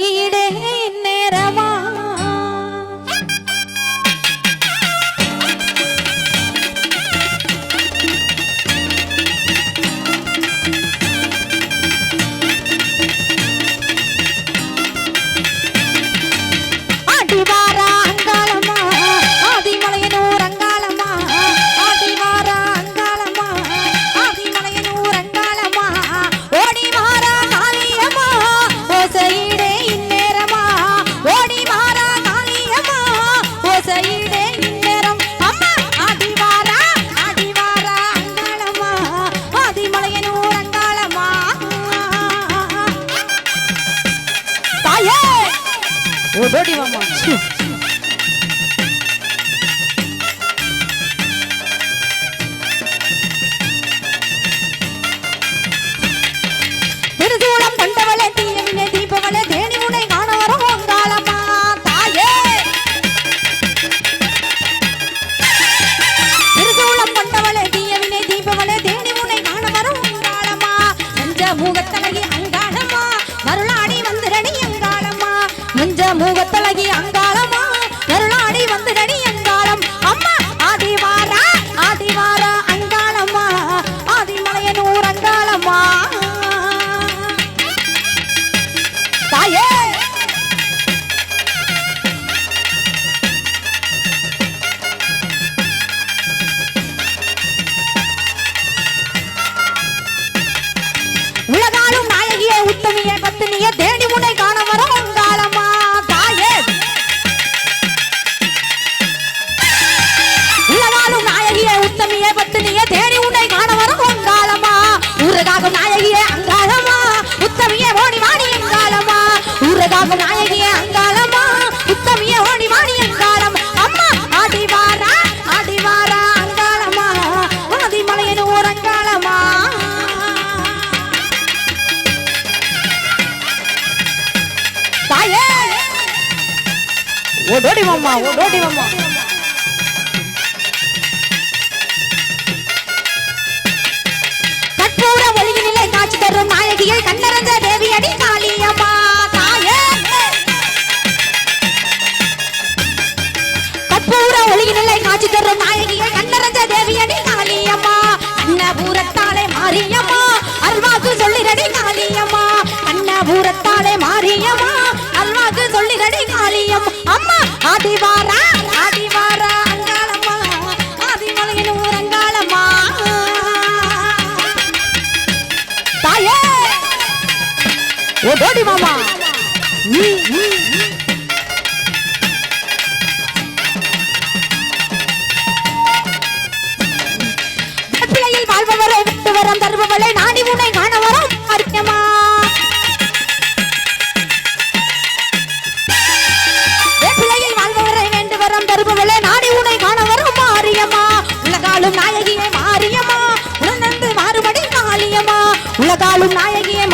தலையிட দেবা মা முகத்தழகி அங்கா ஓடோடி மாமா ஓடோடி மாமா. கற்பூர ஒளியினிலே காட்சி தரும் நாயகியை கண்ணறந்த தேவியடி காளியம்மா தாயே. கற்பூர ஒளியினிலே காட்சி தரும் நாயகியை ஓடி மாமா. பிள்ளையில் வாழ்பவரை விட்டு வரம் தருபவளை நாடி உன்னை காண வரம் அர்த்தமா உலகாலும் நாயகியே மாறியம்மா உலகந்து மாறுபடி மாலியம்மா. உலகாலும் நாயகியே